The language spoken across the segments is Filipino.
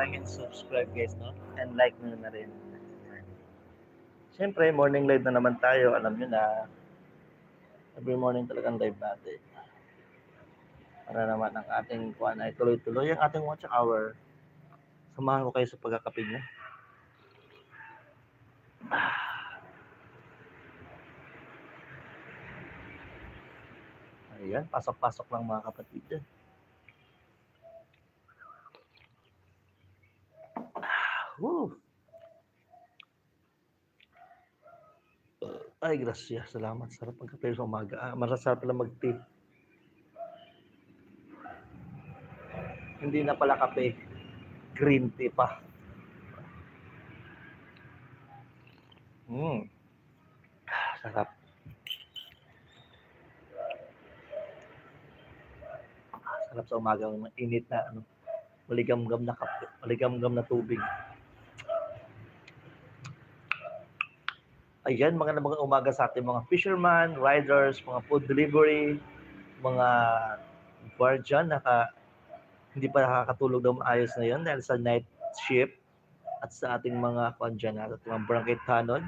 like and subscribe guys, no? And like nyo na rin. Siyempre, morning live na naman tayo. Alam nyo na, every morning talagang live natin. Para naman ang ating kuan ay tuloy-tuloy ang ating watch hour. Samahan ko kayo sa pagkakapig niya. Ayan, pasok-pasok lang mga kapatid. Woo. Ay, grasya. Salamat. Sarap ang kape sa umaga. Ah, masasarap pala mag-tea. Hindi na pala kape. Green tea pa. Mm. Sarap. Sarap sa umaga. Init na ano. Maligam-gam na kape. Maligam-gam na tubig. Ayan, mga mga umaga sa ating mga fisherman, riders, mga food delivery, mga guardian, naka, hindi pa nakakatulog ng maayos na yun dahil sa night shift at sa ating mga kondyan at mga barangay tanod,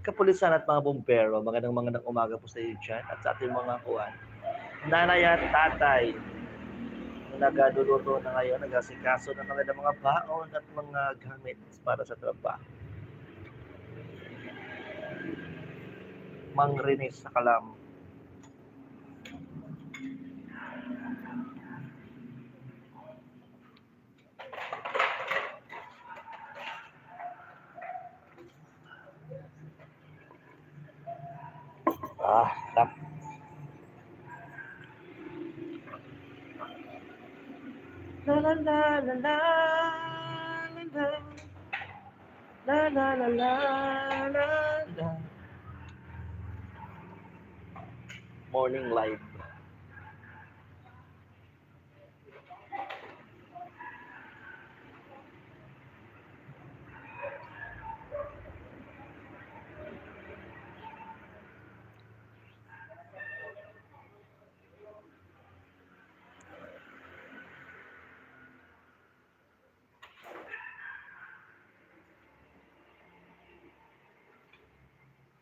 kapulisan at mga bumbero, magandang magandang umaga po sa iyo dyan at sa ating mga kuwan. Nanay at tatay, na nagaduluto na ngayon, nagasikaso ng mga baon at mga gamit para sa trabaho. Mang Rinis sa Kalam.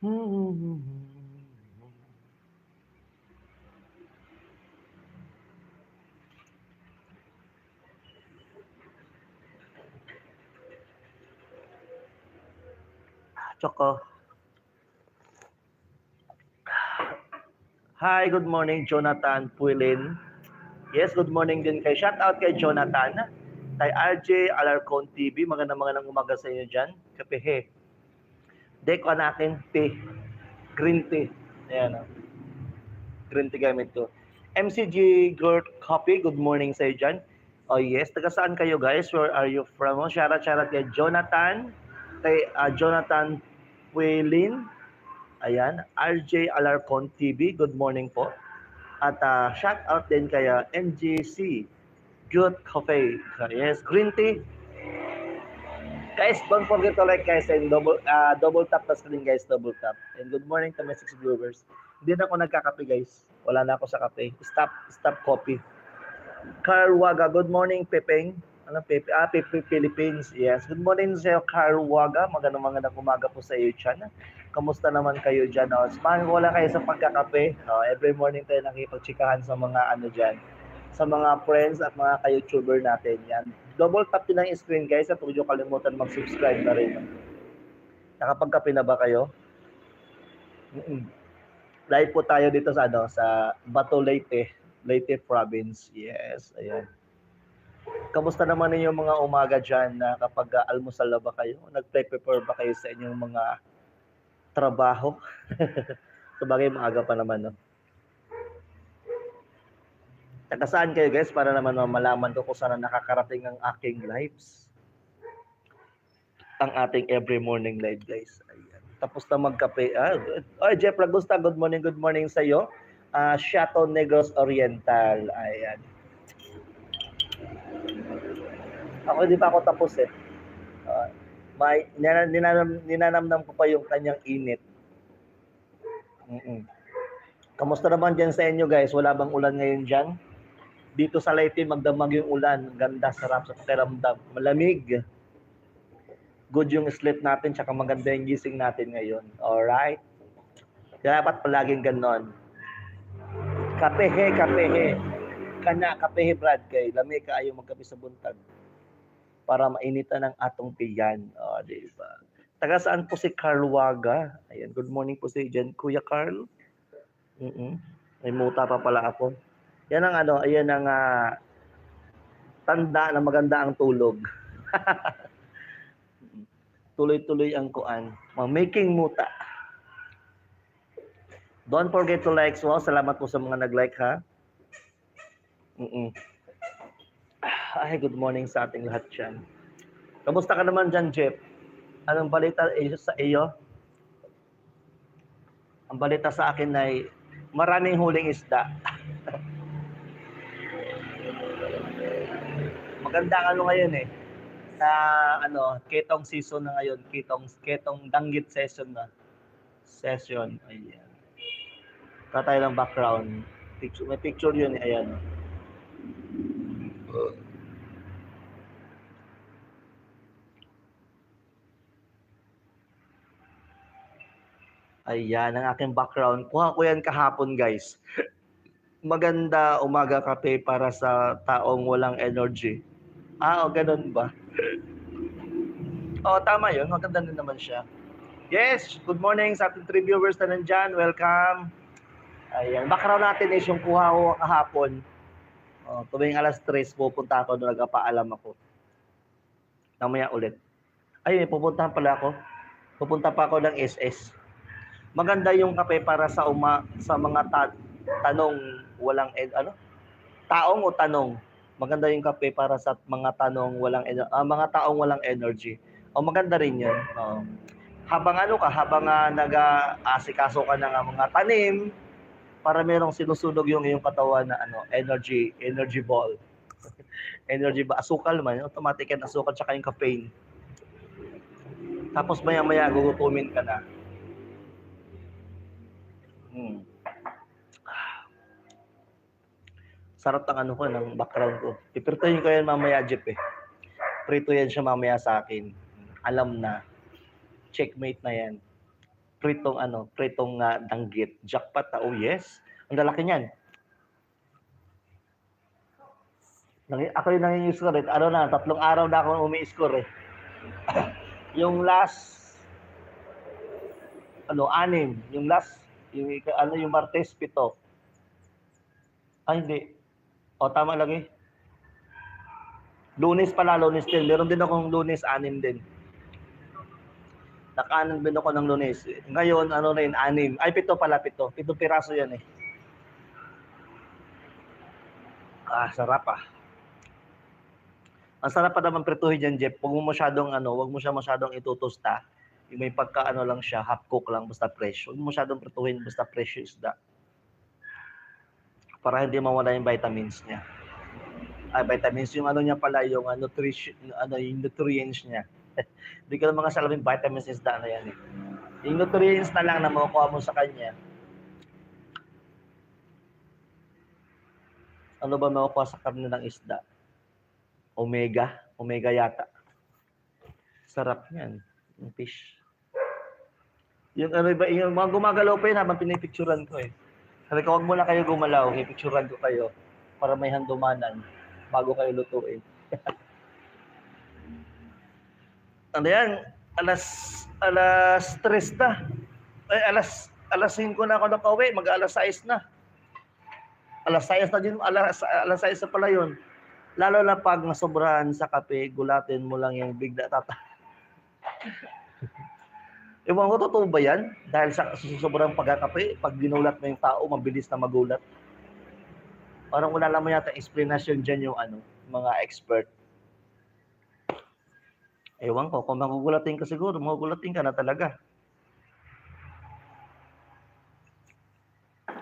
Choco. Hi, good morning, Jonathan Puilin. Yes, good morning din kay shout out kay Jonathan, kay RJ Alarcon TV. Magandang magandang umaga sa inyo dyan. Kapehe. Deko natin tea. Green tea. Ayan o. Green tea gamit ko. MCG Gert Coffee, good morning sa iyo dyan. Oh yes, taga saan kayo guys? Where are you from? Oh, shout out, shout out kay Jonathan, kay ah, Jonathan Puelin, ayan, RJ Alarcon TV, good morning po. At ah, shout out din kay NGC Good Cafe. Yes, green tea. Guys, don't forget to like guys and double ah, double tap na screen guys, double tap. And good morning to my six viewers. Hindi na ako nagkakape guys. Wala na ako sa kape. Stop, stop coffee. Carwaga, good morning Pepeng. Ano Pepe? Ah, Pepe Philippines. Yes. Good morning sa iyo, Carwaga. Magandang magandang umaga po sa iyo dyan. Kamusta naman kayo dyan? Oh? Ko lang kayo sa pagkakape. Oh, every morning tayo nakipagtsikahan sa mga ano dyan. Sa mga friends at mga ka-YouTuber natin. Yan. Double tap din ang screen guys at huwag niyo kalimutan mag-subscribe na rin. Nakapagkape na ba kayo? Mm-mm. Live po tayo dito sa ano sa Bato Leyte, Leyte Province. Yes, ayan. Kamusta naman ninyo mga umaga dyan na kapag almusal na ba kayo? Nag-prepare ba kayo sa inyong mga trabaho? Sabagay, maaga pa naman, no? Taga kayo guys para naman malaman ko kung saan nakakarating ang aking lives? Ang ating every morning live guys. Ayan. Tapos na magkape. Ah. Oy, Jeff Ragusta, good morning, good morning sa iyo. Ah, Chateau Negros Oriental. Ayan. Ako hindi pa ako tapos eh. Uh, may ninanam, ninanamnam ko pa yung kanyang init. Mm-mm. Kamusta naman dyan sa inyo guys? Wala bang ulan ngayon dyan? Dito sa Leyte, magdamag yung ulan. Ang Ganda, sarap sa pakiramdam. Malamig. Good yung sleep natin, tsaka maganda yung gising natin ngayon. Alright? Kaya dapat palaging ganon. Kapehe, kapehe. Kana, kapehe, Brad, kay lami ka ayaw magkape sa buntag para mainitan ng atong tiyan. O, di ba? Taga saan po si Carl Waga? Ayan, good morning po si Jen. Kuya Carl? mm May muta pa pala ako. Yan ang ano, ayan ang ah, tanda na maganda ang tulog. Tuloy-tuloy ang kuan. Making muta. Don't forget to like. Wow, salamat po sa mga nag-like ha. Mm-mm. Ay, good morning sa ating lahat dyan. Kamusta ka naman dyan, Jeff? Anong balita sa iyo? Ang balita sa akin ay maraming huling isda. Maganda ang ano ngayon eh. Na ano, ketong season na ngayon, ketong ketong danggit session na. Session. Ayan. Tatay ng background. Picture, may picture yun eh. Ayan. Ayan, ang aking background. Kuha ko yan kahapon, guys. Maganda umaga kape para sa taong walang energy. Ah, o ganun ba? oh, tama yun. Maganda din naman siya. Yes, good morning sa ating three viewers na nandyan. Welcome. Ayan, background natin is yung kuha ko kahapon. Oh, tuwing alas 3, pupunta ako doon, nagpapaalam ako. Namaya ulit. Ay, may pupuntahan pala ako. Pupunta pa ako ng SS maganda yung kape para sa uma sa mga ta- tanong walang ed- ano taong o tanong maganda yung kape para sa mga tanong walang ah, mga taong walang energy. O maganda rin yun. Oo. habang ano ka habang uh, nag-aasikaso ka ng ah, mga tanim para merong sinusunog yung iyong katawan na ano energy energy ball. Energy ba asukal man automatic yan asukal tsaka yung caffeine. Tapos maya maya gugutumin ka na. Hmm. Sarap ng ano ko, ng background ko. Ipirtuhin ko yan mamaya, Jeep eh. Prito yan siya mamaya sa akin. Alam na. Checkmate na yan. Pritong ano, pritong uh, danggit. Jackpot na, oh yes. Ang lalaki niyan. Nangi- Ako yung nangingi-score eh. Ano na, tatlong araw na ako umi-score eh. yung last, ano, anim. Yung last, yung ano yung Martes pito. Ay hindi. O tama lang eh. Lunes pala, lunes din. Meron din akong lunes, anim din. Nakanan din ako ng lunes. Ngayon, ano rin, anim. Ay, pito pala, pito. Pito piraso yan eh. Ah, sarap ah. Ang sarap pa naman prituhin dyan, Jeff. Huwag mo masyadong, ano, huwag mo siya masyadong itutusta. Yung may pagka ano lang siya, half cook lang, basta fresh. Huwag mo masyadong prituhin, basta fresh yung isda. Para hindi mawala yung vitamins niya. Ay, vitamins, yung ano niya pala, yung ano, nutrition, ano, yung nutrients niya. Hindi ko alam yung vitamins isda na yan eh. Yung nutrients na lang na makukuha mo sa kanya. Ano ba makukuha sa karne ng isda? Omega? Omega yata. Sarap yan. Yung fish. Yung ano ba, yung mga gumagalaw pa yun habang pinipicturan ko eh. Sabi ko, huwag muna kayo gumalaw, pipicturan ko kayo para may handumanan bago kayo lutuin. ano yan? Alas, alas 3 na. Ay, alas, alas 5 na ako nakauwi, mag alas 6 na. Alas 6 na din, alas, alas 6 na pala yun. Lalo na pag nasobrahan sa kape, gulatin mo lang yung bigla tata. Ewan ko, totoo ba yan? Dahil sa, sobrang pagkakape, pag ginulat mo yung tao, mabilis na magulat. Parang wala lang mo yata explanation dyan yung ano, mga expert. Ewan ko, kung magugulatin ka siguro, magugulatin ka na talaga.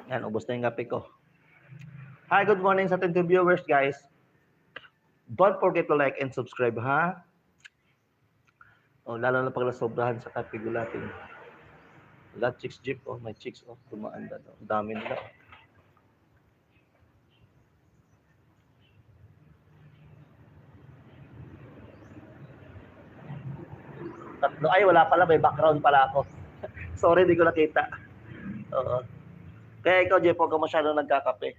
Yan, ubos na yung kape ko. Hi, good morning sa ating viewers, guys. Don't forget to like and subscribe, ha? Oh, lalo na pag nasobrahan sa kape gulatin. Lahat chicks jeep, oh, may chicks, oh, tumaan na. Ang dami nila. Oh. Tatlo. Ay, wala pala. May background pala ako. Sorry, hindi ko nakita. Oo. Kaya ikaw, Jeff, huwag ka masyado nagkakape.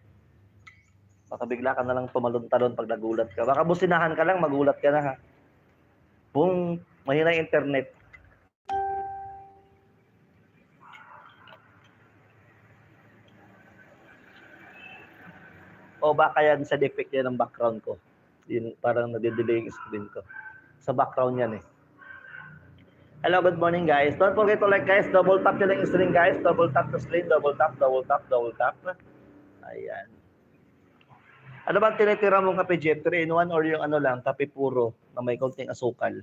Baka bigla ka na lang tumalon-talon pag nagulat ka. Baka businahan ka lang, magulat ka na ha. Boom, mahina internet. O baka yan sa defect yan ng background ko. Yun, parang nadidelay yung screen ko. Sa background yan eh. Hello, good morning guys. Don't forget to like guys. Double tap nyo lang screen guys. Double tap the screen. Double tap, double tap, double tap. Ayan. Ano bang tinitira mong kape, Jeff? 3 in 1 or yung ano lang, kape puro na may konting asukal?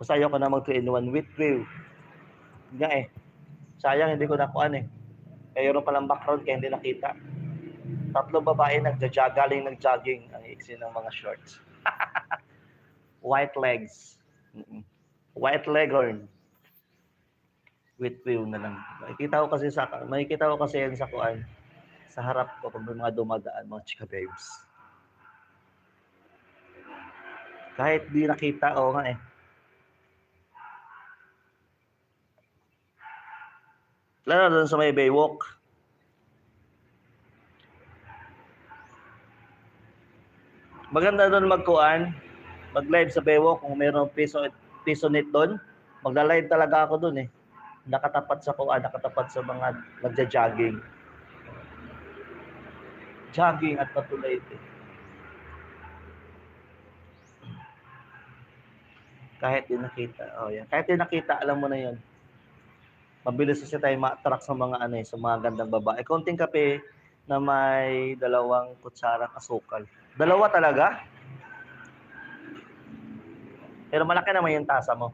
Basta ayaw ko na mag 3 in 1 with crew. Nga eh. Sayang, hindi ko nakuan eh. Kaya yun palang background kaya hindi nakita. Tatlong babae nagja galing nag-jogging ang iksi ng mga shorts. White legs. White leghorn. With view na lang. Makikita ko kasi sa makikita ko kasi yan sa kuan sa harap ko pag may mga dumadaan, mga chika babes. Kahit di nakita, oo nga eh. Lalo doon sa may Baywalk. Maganda doon magkuan, mag-live sa Baywalk kung mayroong piso, piso net doon. Magla-live talaga ako doon eh. Nakatapat sa kuan, nakatapat sa mga nagja-jogging. Jogging at patulay ito. Kahit di nakita. Oh, yan. Kahit di nakita, alam mo na yon. Mabilis kasi tayo ma-attract sa mga ano eh, sa mga gandang babae. Konting kape na may dalawang kutsarang asukal. Dalawa talaga? Pero malaki naman yung tasa mo.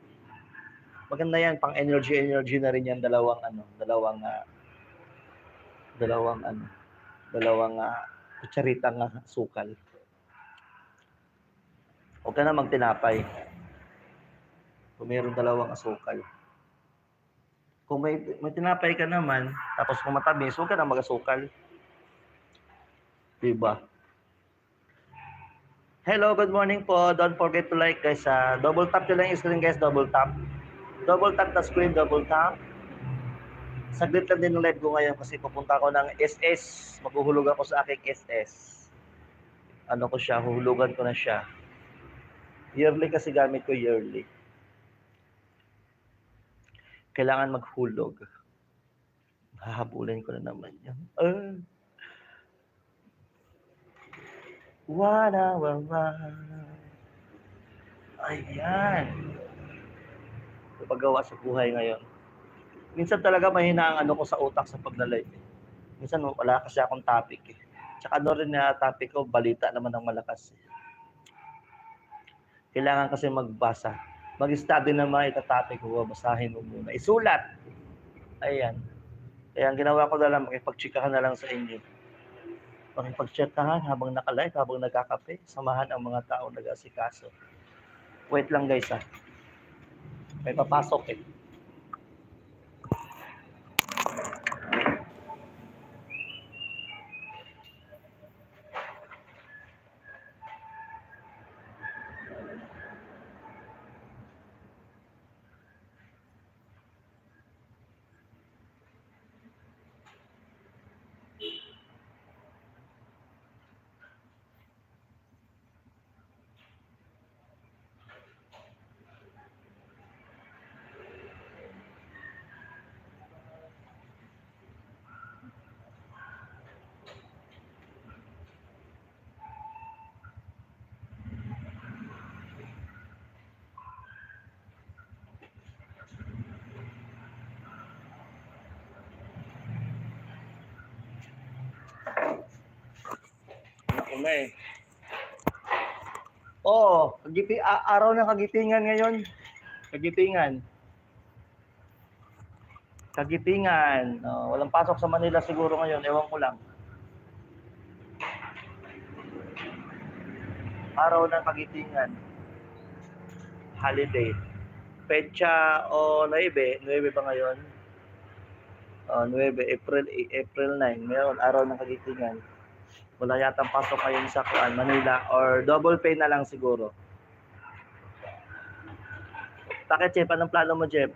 Maganda yan, pang energy energy na rin yan dalawang ano, dalawang ah, dalawang ano, dalawang uh, kutsaritang uh, sukal. Huwag ka na magtinapay. Kung mayroong dalawang asukal. Kung may, may tinapay ka naman, tapos kung matamis, huwag ka na mag-asukal. Diba? Hello, good morning po. Don't forget to like guys. Uh, double tap nyo lang yung screen guys. Double tap. Double tap the screen. Double tap. Saglit lang din ng live ko ngayon kasi pupunta ako ng SS. Maghuhulog ako sa aking SS. Ano ko siya, huhulugan ko na siya. Yearly kasi gamit ko yearly. Kailangan maghulog. Hahabulin ko na naman yan. Uh. Wala, wala. Ayan. Paggawa sa buhay ngayon minsan talaga mahina ang ano ko sa utak sa pagla-live. Eh. Minsan wala kasi akong topic eh. Tsaka ano rin na topic ko, balita naman ng malakas. Eh. Kailangan kasi magbasa. Mag-study na mga itatopic ko, basahin mo muna. Isulat. Ayan. Kaya ang ginawa ko na lang, makipagchikahan na lang sa inyo. Makipagchikahan habang nakalive, habang nagkakape, samahan ang mga tao nag-asikaso. Wait lang guys ah. May papasok eh. Na eh. Oo, oh, kagiti a- araw ng kagitingan ngayon. Kagitingan. Kagitingan. Oh, walang pasok sa Manila siguro ngayon, ewan ko lang. Araw ng kagitingan. Holiday. Pecha o 9, 9 ba ngayon? Oh, 9, April April 9, meron araw ng kagitingan wala yatang pasok ngayon sa Kuan, Manila or double pay na lang siguro. Bakit, Jeff? Anong plano mo, Jeff?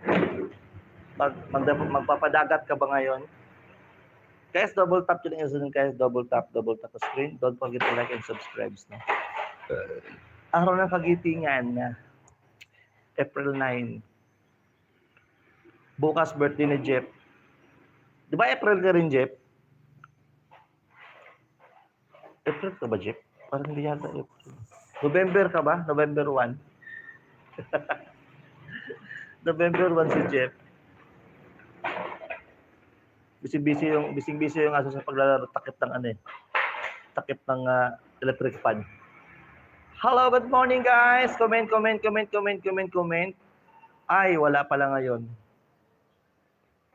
Mag, mag, magpapadagat ka ba ngayon? Guys, double tap yun yung guys. Double tap, double tap sa screen. Don't forget to like and subscribe. No? Araw ng kagitingan na April 9. Bukas birthday ni Jeff. Di ba April ka rin, Jeff? April ka ba, Jeff? Parang hindi yata April. November ka ba? November 1? November 1 si Jeff. Busy-busy yung busy-busy yung aso sa paglalaro takip ng ano eh. Takip ng ah, electric fan. Hello, good morning guys. Comment, comment, comment, comment, comment, comment. Ay, wala pala ngayon.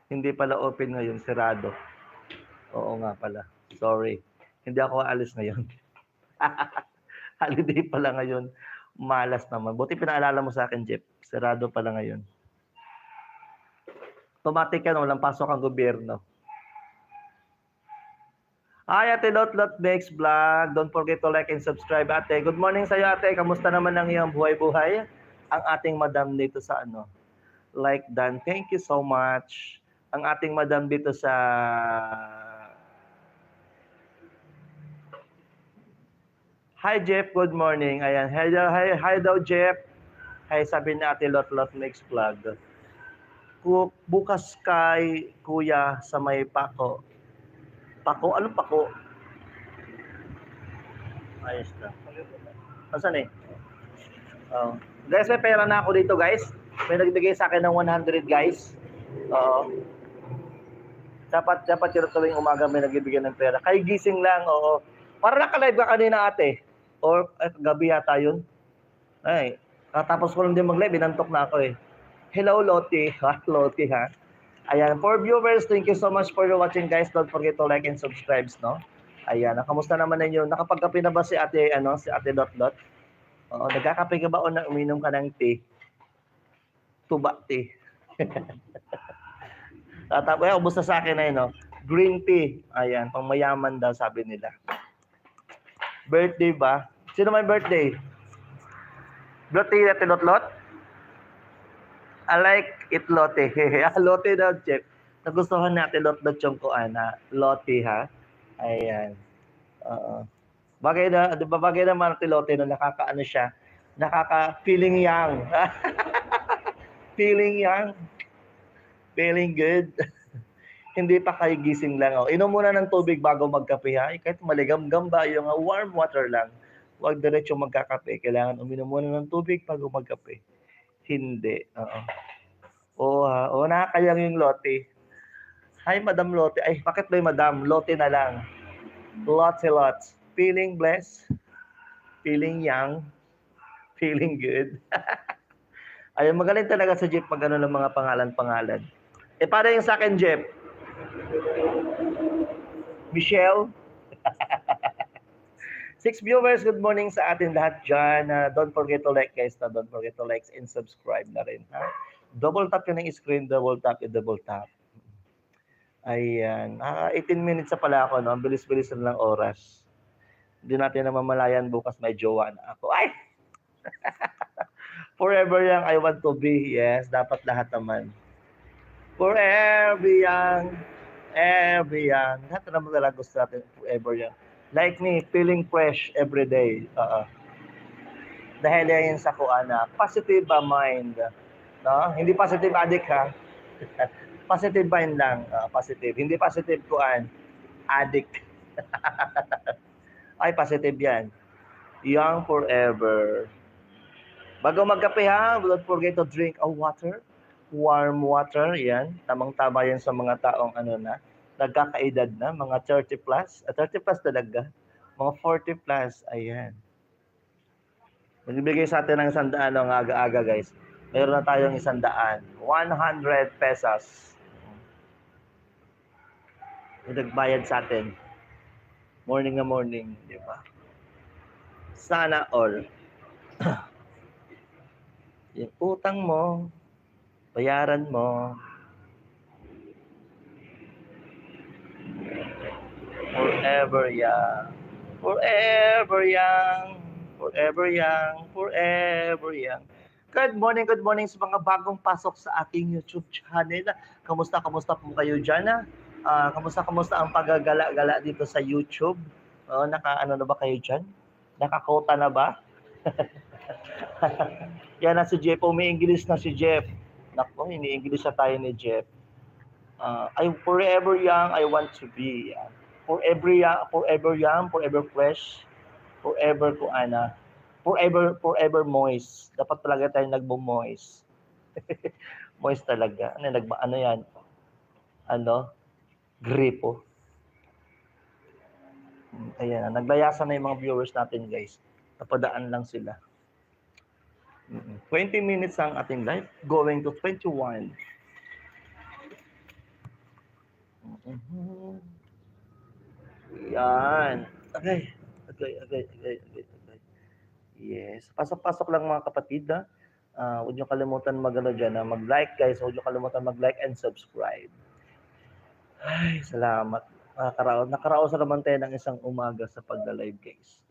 Hindi pala open ngayon, sirado. Oo nga pala. Sorry. Hindi ako aalis ngayon. Holiday pala ngayon. Malas naman. Buti pinaalala mo sa akin, Jeff. Sirado pala ngayon. Automatic yan, walang pasok ang gobyerno. Hi, Ate Lot Lot Makes Vlog. Don't forget to like and subscribe, Ate. Good morning sa'yo, Ate. Kamusta naman ang iyong buhay-buhay? Ang ating madam dito sa ano? Like Dan. Thank you so much. Ang ating madam dito sa Hi Jeff, good morning. Ayan, hi, hi, hi daw Jeff. Hi, sabi ni Ate Lot Lot Makes Vlog. Bukas kay Kuya sa may Pako. Pako? Ano Pako? Ayos na. Asan eh? Oh. Guys, may pera na ako dito guys. May nagbigay sa akin ng 100 guys. Oo. Dapat, dapat yun tuwing umaga may nagbibigay ng pera. Kay gising lang, oo. Para naka-live ka kanina ate. Or eh, gabi yata yun. Ay, katapos ko lang din mag-live, inantok na ako eh. Hello, Loti. Ha? Loti, ha? Ayan, for viewers, thank you so much for watching, guys. Don't forget to like and subscribe, no? Ayan, kamusta naman ninyo? Nakapagkape na ba si ate, ano, si ate Dot Dot? Oo, nagkakape ka ba o na uminom ka ng tea? Tuba tea. Tapos, eh, ubos na sa akin na yun, no? Green tea. Ayan, pang mayaman daw, sabi nila. Birthday ba? Sino may birthday? Birthday na Lot? I like it lote. ah, lote daw, Jeff. Nagustuhan natin lot lot yung kuan ha. Lote ha. Ayan. Oo. Bagay na, di ba bagay naman ang lote na nakakaano siya. Nakaka feeling young. feeling young. Feeling good. Hindi pa kayo gising lang. Oh. Inom muna ng tubig bago magkape ha. Eh, Kahit maligam-gam ba, yung ah, warm water lang. Huwag diretso magkakape. Kailangan uminom muna ng tubig bago magkape. Hindi. Oo. Oo, ha. Oo, nakakayang yung lote. Hi, Madam Lote. Ay, bakit ba Madam? Lote na lang. Lots and lots. Feeling blessed. Feeling young. Feeling good. Ayun, magaling talaga sa Jeep pag ano ng mga pangalan-pangalan. Eh, para yung sa akin, Jeep? Michelle? Six viewers, good morning sa atin lahat dyan. Uh, don't forget to like guys na don't forget to like and subscribe na rin. Ha? Double tap yun ng screen, double tap and double tap. Ayan. Ah, 18 minutes na pala ako, no? Ang bilis-bilis na lang oras. Hindi natin namamalayan bukas may jowa na ako. Ay! Forever young, I want to be. Yes, dapat lahat naman. Forever young, ever young. Lahat naman talaga gusto natin forever young. Like me, feeling fresh every day. Oo. Dahil yan sa kuan na positive mind. No? Hindi positive addict ha. positive mind lang. Ah, positive. Hindi positive kuan. Addict. Ay, positive yan. Young forever. Bago magkape ha, don't forget to drink a water. Warm water, yan. Tamang-tama yan sa mga taong ano na, nagkakaedad na, mga 30 plus. Ah, 30 plus talaga. Mga 40 plus, ayan. Magbibigay sa atin ng isang daan ng aga-aga, guys. Meron na tayong isang daan. 100 pesos. Nagbayad sa atin. Morning na morning, di ba? Sana all. yung utang mo, bayaran mo, forever young, forever young, forever young, forever young. Good morning, good morning sa mga bagong pasok sa aking YouTube channel. Kamusta, kamusta po kayo dyan? ah? Ah, kamusta, kamusta ang paggagala-gala dito sa YouTube? Oh, naka, ano na ba kayo dyan? Nakakota na ba? Yan na si Jeff. Umi-English na si Jeff. Nako, ini-English na tayo ni Jeff. Ah, I'm forever young, I want to be. Yan. Forever young, forever young, forever fresh, forever ko ana forever forever moist. Dapat talaga tayo nagmo-moist. moist talaga. Ano nagba ano 'yan? Ano? Gripo. Hmm, Ayan, naglayasan na yung mga viewers natin, guys. Napadaan lang sila. Mm, 20 minutes ang ating live, going to 21. Mhm. Yan. Okay. Okay, okay, okay, okay, okay. Yes. Pasok-pasok lang mga kapatid ha. Ah, huwag niyo kalimutan mag-ano dyan, ha? mag-like guys. Huwag niyo kalimutan mag-like and subscribe. Ay, salamat. Nakaraos, nakaraos na naman tayo ng isang umaga sa pagla-live guys.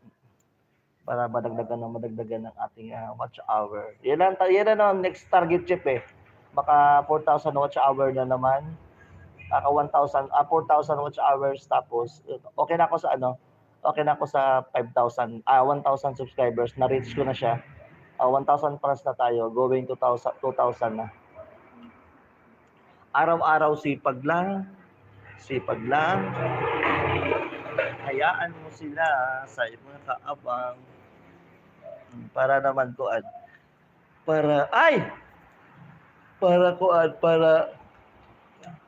Para madagdagan na madagdagan ng ating ah, watch hour. Yan ang, yan ang next target chip eh. Baka 4,000 watch hour na naman. Baka 1,000, ah, 4,000 watch hours tapos okay na ako sa ano, okay na ako sa 5,000, ah 1,000 subscribers, na-reach ko na siya. Ah, 1,000 plus na tayo, going to 2,000, 2,000 na. Araw-araw sipag lang, sipag lang. Hayaan mo sila sa mga kaabang Hmm, para naman kuan. Para, ay! Para kuan, para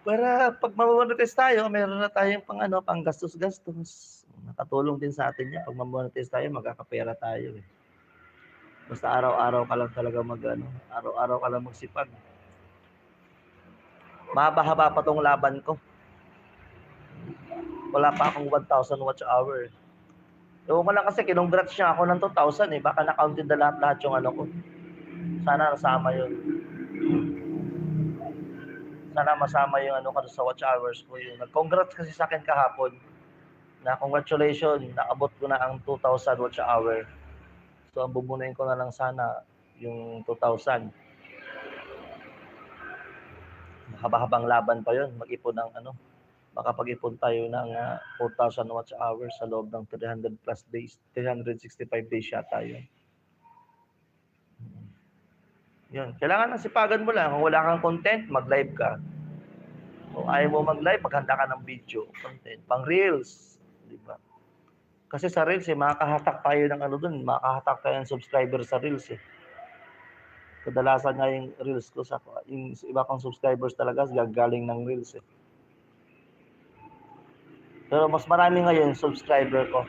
para pag mamonetize tayo, meron na tayong pang ano, pang gastos-gastos. Nakatulong din sa atin yan. Pag mamonetize tayo, magkakapera tayo eh. Basta araw-araw ka lang talaga mag ano, araw-araw ka lang magsipag. Mahaba-haba pa tong laban ko. Wala pa akong 1,000 watch hour. Ewan ko lang kasi kinongrats niya ako ng 2,000 eh. Baka na-counted na lahat-lahat yung ano ko. Sana nasama yun. Sana masama yung ano ko sa watch hours ko. Yung nag-congrats kasi sa akin kahapon na congratulations, naabot ko na ang 2,000 watch hour. So, ang bubunuin ko na lang sana yung 2,000. Haba-habang laban pa yon Mag-ipon ng ano, makapag-ipon tayo ng ah, 4,000 watch hours sa loob ng 300 plus days, 365 days yata yun. Yun. Kailangan ng sipagan mo lang. Kung wala kang content, mag-live ka. Kung ayaw mo mag-live, maghanda ka ng video, content. Pang reels. Di ba? Kasi sa reels, eh, makakahatak tayo ng ano dun. Makakahatak tayo ng subscriber sa reels eh. Kadalasan nga yung reels ko sa yung iba kong subscribers talaga gagaling ng reels eh. Pero mas marami ngayon subscriber ko.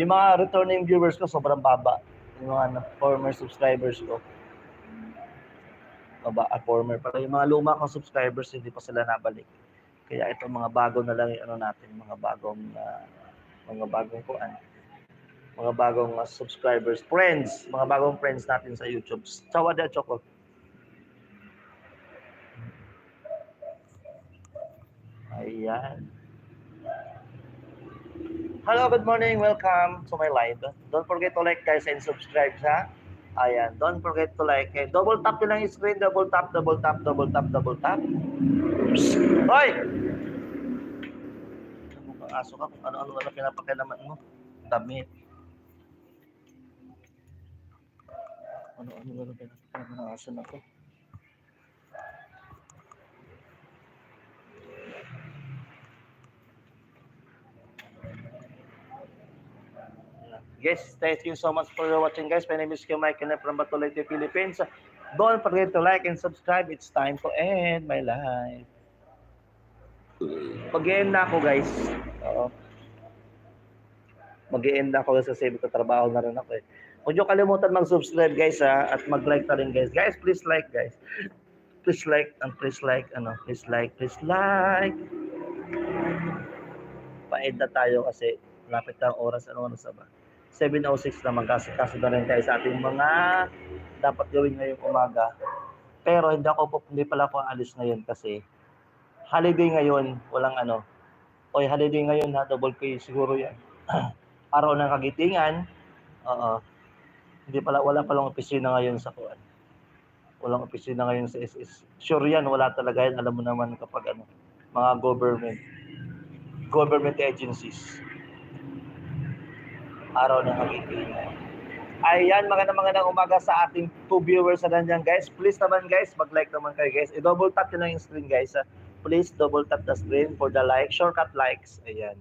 Yung mga returning viewers ko sobrang baba. Yung mga former subscribers ko. Baba, ah, former pala. Yung mga luma kong subscribers, hindi pa sila nabalik. Kaya ito mga bago na lang yung ano natin, mga bagong ah, mga bagong kuan. Mga bagong ah, subscribers, friends, mga bagong friends natin sa YouTube. Sawada Choco. Ayan. Hello, good morning. Welcome to my live. Don't forget to like guys and subscribe sa. Ayan, don't forget to like. Eh, double tap nyo lang yung screen. Double tap, double tap, double tap, double tap. Hoy! Mukhang aso ka kung ano-ano na pinapakilaman mo. Damit. Ano-ano na pinapakilaman ng aso na to. Yes, thank you so much for watching guys. My name is Kim I'm from Batulete, Philippines. Don't forget to like and subscribe. It's time to end my life. Mag-end na ako guys. Oo. Mag-end na ako kasi may trabaho na rin ako eh. Huwag niyo kalimutan mag-subscribe guys ha, at mag-like na rin guys. Guys, please like guys. Please like and please like ano, please like, please like. Pa-end na tayo kasi lapit na oras. Ano oras na ba? 7.06 naman kasi kasi na rin tayo sa ating mga dapat gawin ngayong umaga. Pero hindi ako po, hindi pala ako alis ngayon kasi holiday ngayon, walang ano. Oy, holiday ngayon ha, double pay siguro yan. Araw ng kagitingan. Oo. Hindi pala, wala palang opisina ngayon sa kuan. Walang opisina ngayon sa SS. Sure yan, wala talaga yan. Alam mo naman kapag ano, mga government, government agencies. Araw ng Pilipinas. Ayan, mga na mga ng umaga sa ating two viewers na nandiyan guys. Please naman guys, mag-like naman kayo guys. I-double tap nyo yung screen guys. Please double tap the screen for the like, shortcut likes. Ayan.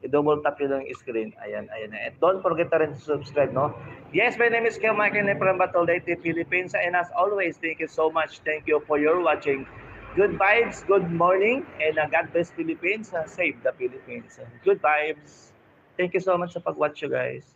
I-double tap nyo yung screen. Ayan, ayan. And don't forget na rin to subscribe, no? Yes, my name is Kim Michael from Batolete, Philippines. And as always, thank you so much. Thank you for your watching. Good vibes, good morning, and uh, God bless Philippines. Uh, save the Philippines. Good vibes. Thank you so much sa pag-watch you guys.